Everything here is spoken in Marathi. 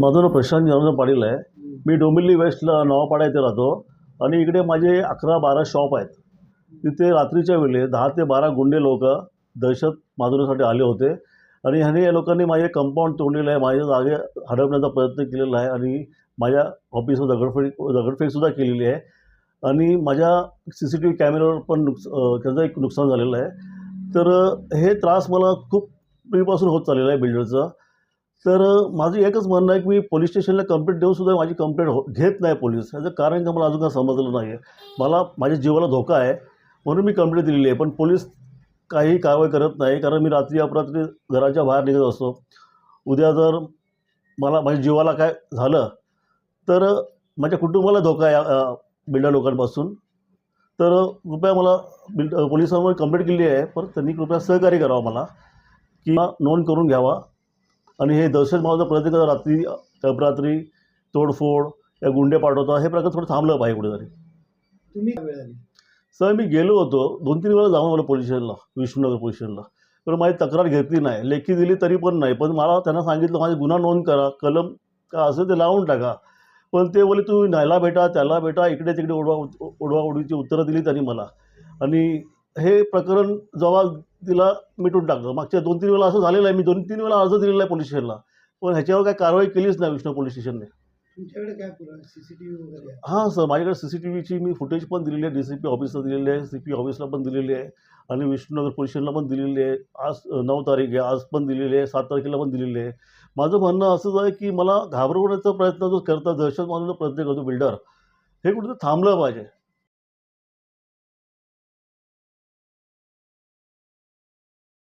माझं नाव प्रशांत जनार्दन पाटील आहे. मी डोंबिवली वेस्टला नवापाडा येथे राहतो. आणि इकडे माझे अकरा बारा शॉप आहेत. तिथे रात्रीच्या वेळी दहा ते बारा गुंडे लोक दहशत माजवण्यासाठी आले होते. आणि ह्याने या लोकांनी माझे कंपाऊंड तोडलेलं आहे. माझ्या जागे हडपण्याचा प्रयत्न केलेला आहे. आणि माझ्या ऑफिसवर दगडफेक दगडफेकसुद्धा केलेली आहे. आणि माझ्या सी सी टी व्ही कॅमेऱ्यावर पण नुकस त्यांचं त्याचं एक नुकसान झालेलं आहे. तर हे त्रास मला खूप पूर्वीपासून होत चाललेला आहे बिल्डरचं तर माझं एकच म्हणणं आहे की मी पोलीस स्टेशनला कंप्लेंट देऊनसुद्धा माझी कंप्लेंट हो घेत नाही पोलीस याचं कारण का मला अजून काय समजलं नाही आहे मला माझ्या जीवाला धोका आहे म्हणून मी कंप्लेंट दिलेली आहे. पण पोलीस काही कारवाई करत नाही कारण मी रात्री अपरात्री घराच्या बाहेर निघत असतो. उद्या जर मला माझ्या जीवाला काय झालं तर माझ्या कुटुंबाला धोका आहे बिल्डर लोकांपासून. तर कृपया मला बिल्ड पोलिसांवर कंप्लेंट केली आहे पण त्यांनी कृपया सहकार्य करावं मला किंवा नोंद करून घ्यावा. आणि हे दहशत मावाचा प्रयत्न करता रात्री अपरात्री तोडफोड या गुंडे पाठवता हे प्रकार थोडं थांबलं पाहिजे कुठेतरी. तुम्ही काय वेळ आली? सर मी गेलो होतो दोन तीन वेळा जाऊन आलो पोलीस स्टेशनला विष्णुनगर पोलीस स्टेशनला. पण माझी तक्रार घेतली नाही लेखी दिली तरी पण नाही पण मला त्यांना सांगितलं माझे गुन्हा नोंद करा कलम का असेल ते लावून टाका. पण ते बोले तू न्यायला भेटा त्याला भेटा इकडे तिकडे उडवा उडवा उडवीची उत्तरं दिली त्यांनी मला. आणि हे प्रकरण जेव्हा तिला मिटून टाकलं. मागच्या दोन तीन वेळा असं झालेलं आहे. मी दोन तीन वेळा अर्ज दिलेला आहे पोलीस स्टेशनला. पण ह्याच्यावर काय कारवाई केलीच नाही विष्णू पोलीस स्टेशनने. तुमच्याकडे काय पुरावा सीसीटीव्ही वगैरे आहे? हां सर. माझ्याकडे सी सी टी व्हीची मी फुटेज पण दिलेली आहे. डी सी पी ऑफिसला दिलेली आहे. सी पी ऑफिसला पण दिलेली आहे. आणि विष्णुनगर पोलीस स्टेशनला पण दिलेली आहे. आज नऊ तारीख आहे. आज पण दिलेली आहे. सात तारखेला पण दिलेली आहे. माझं म्हणणं असंच आहे की मला घाबरवण्याचा प्रयत्न जो करता दहशत मारण्याचा प्रयत्न करतो बिल्डर हे कुठेतरी थांबलं पाहिजे.